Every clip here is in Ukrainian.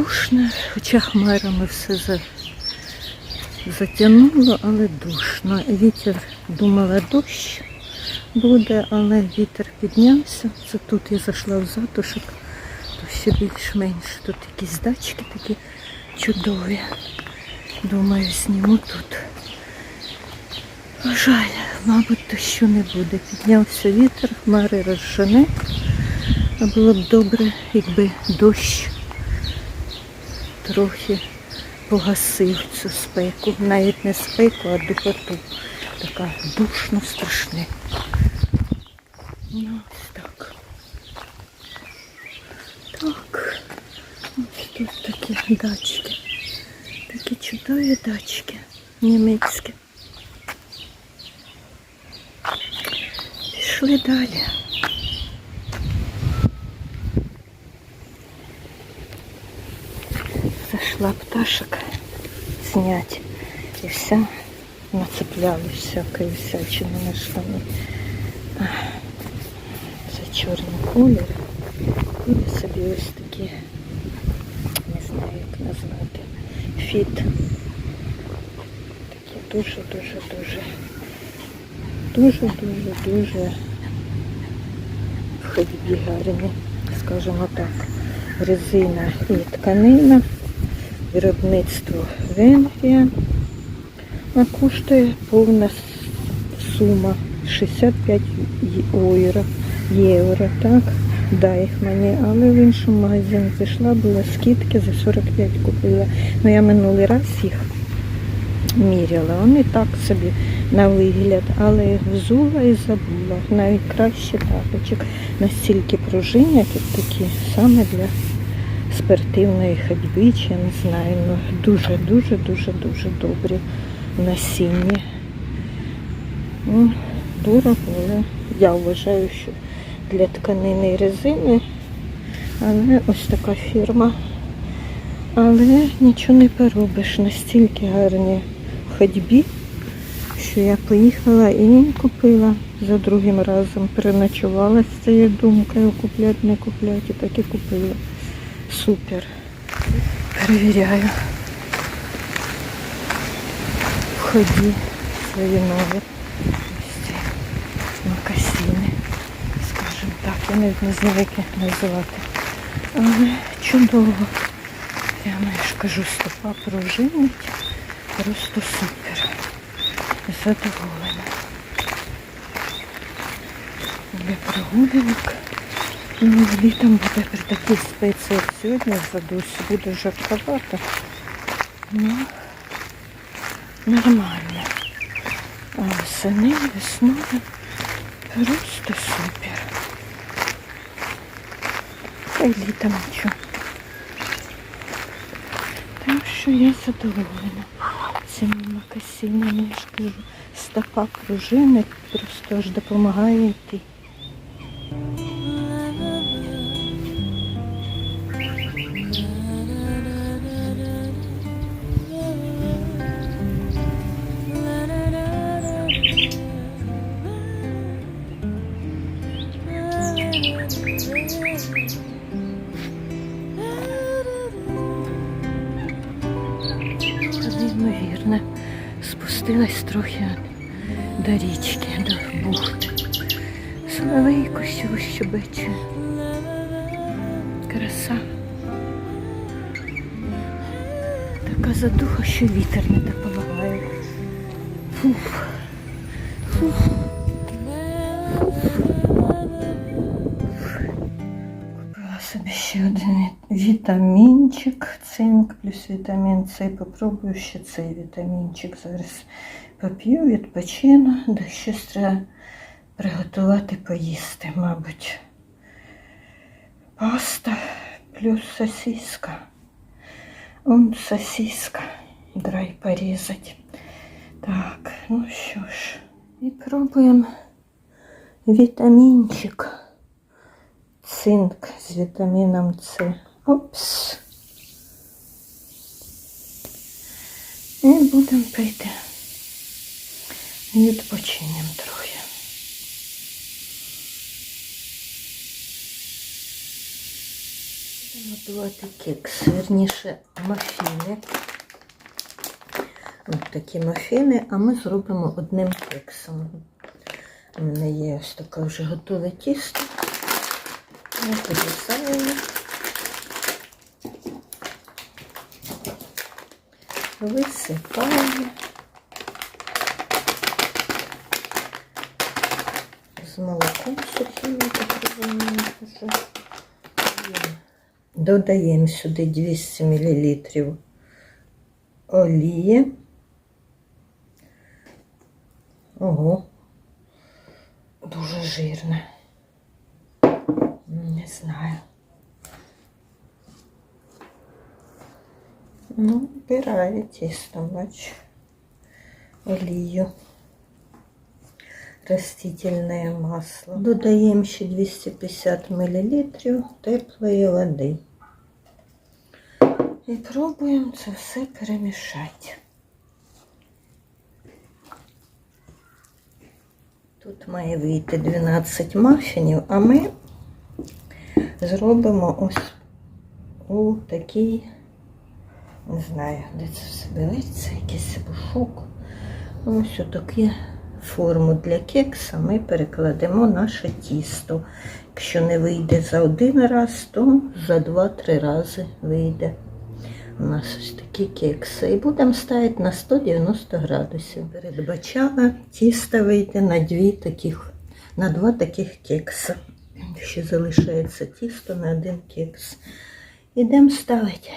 душно, хоча хмарами все за... затягнуло, але душно. Вітер думала дощ буде, але вітер піднявся. Це тут я зайшла в затушок, то ще більш-менш тут якісь дачки такі чудові. Думаю, зніму тут. Жаль, мабуть, дощу не буде. Піднявся вітер, хмари розжене. Було б добре, якби дощ трохи погасив цю спеку. Навіть не спеку, а духоту. Така душно страшне. Ну, ось так. Так. Ось тут такі дачки. Такі чудові дачки. Німецькі. Пішли далі. Зайшла пташок снять. І вся нацепляли всякої всячини на штани. Це чорний колір. І собі ось такі, не знаю як назвати, фіт. Такі дуже-дуже-дуже. Дуже-дуже-дуже в ходьбі гарні, скажімо так. Резина і тканина, виробництво Венгрія. А коштує повна сума 65 євро, так, дай їх мені, але в іншому магазині пішла, була скидки за 45 купила. Ну я минулий раз їх міряла. Вони так собі на вигляд, але взула і забула. Навіть краще тапочок. Настільки пружинять, такі саме для спортивної ходьби, чи не знаю. Ну, дуже, дуже, дуже, дуже добрі насіння. Ну, дорого, але я вважаю, що для тканини і резини, але ось така фірма. Але нічого не поробиш, настільки гарні ходьбі, що я поїхала і купила за другим разом. Переночувала з цією думкою, купляти, не купляти, так і купила. Супер. Перевіряю. В свої нові ось макасини. Скажімо так, я навіть не знаю, як їх називати. Але чудово. Прямо я ж кажу, стопа пружинить. Просто супер. Задоволена. Для прогулянок. Ну, літом буде при такій спеці, як сьогодні в задусі, буде жарковато. Ну, нормально. А восени, весною просто супер. Та й літом нічого. Так що я задоволена цими макасинами. Ж кажу, стопа пружини просто аж допомагає йти. Спустилась трохи до річки, до бухти. Соловейко щебече. Краса. Така задуха, що вітер не допомагає. Фух. Фух. Купила собі ще один вітамінчик, цинк плюс вітамін С. Попробую ще цей вітамінчик. Зараз поп'ю, відпочину, да щось треба приготувати поїсти, мабуть. Паста плюс сосиска. Он сосиска. Драй порізати. Так, ну що ж. І пробуємо вітамінчик. Цинк з вітаміном С. Опс. І будемо пити. Відпочинемо трохи. Готувати кекс, верніше мафіни. Ось такі мафіни, а ми зробимо одним кексом. У мене є ось таке вже готове тісто. Ми підрізаємо. Висипаємо. З молоком сухим покриваємо вже. Додаємо сюди 200 мл олії. Ого, дуже жирне. Не знаю. Ну, вбирає тісто, бач, олію. Растительне масло. Додаємо ще 250 мл теплої води. І пробуємо це все перемішати. Тут має вийти 12 мафінів, а ми зробимо ось у такий, не знаю, де це все береться, якийсь бушок. Ось отаку форму для кекса ми перекладемо наше тісто. Якщо не вийде за один раз, то за 2-3 рази вийде. У нас ось такі кекси. І будемо ставити на 190 градусів. Передбачала, тісто вийде на дві таких, на два таких кекси. Ще залишається тісто на один кекс. Ідемо ставити.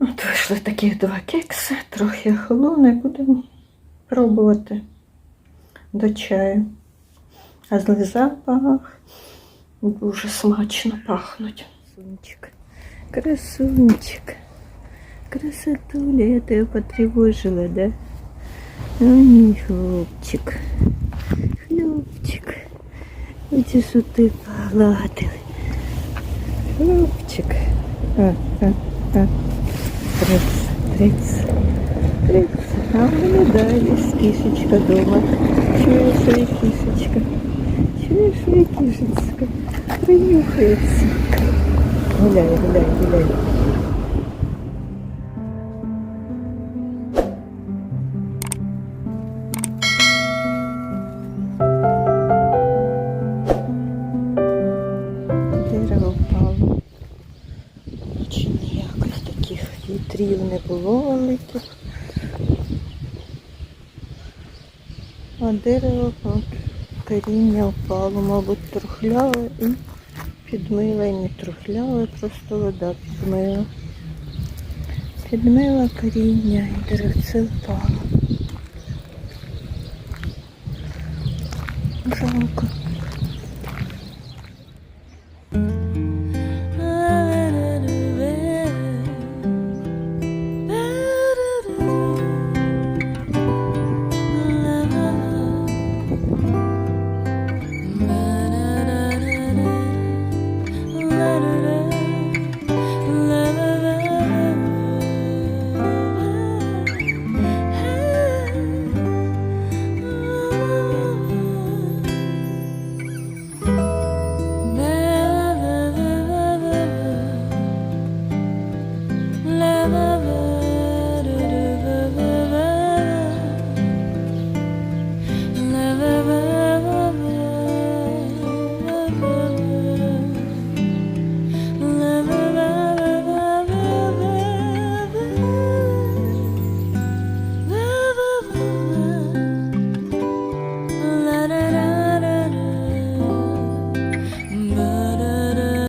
От вийшли таких два кекси, трохи холоне, будемо пробувати до чаю. А злий запах дуже смачно пахнуть. Сумчик. Красунчик. Красотуля, я тебя потревожила, да? Ой, мій хлопчик. Хлопчик. Эти суты погладили. Хлопчик. А, а, а. Трец, трец. А у мене далі кішечка дома. Чує своя кишечка? Чує своя кишечка? Принюхається. Гуляй, гуляй, гуляй. Вітрів не було великих. А дерево от, коріння впало, мабуть, трухляве і підмила і не трухляве, просто вода підмила. Підмила коріння і деревце впало. Жалко.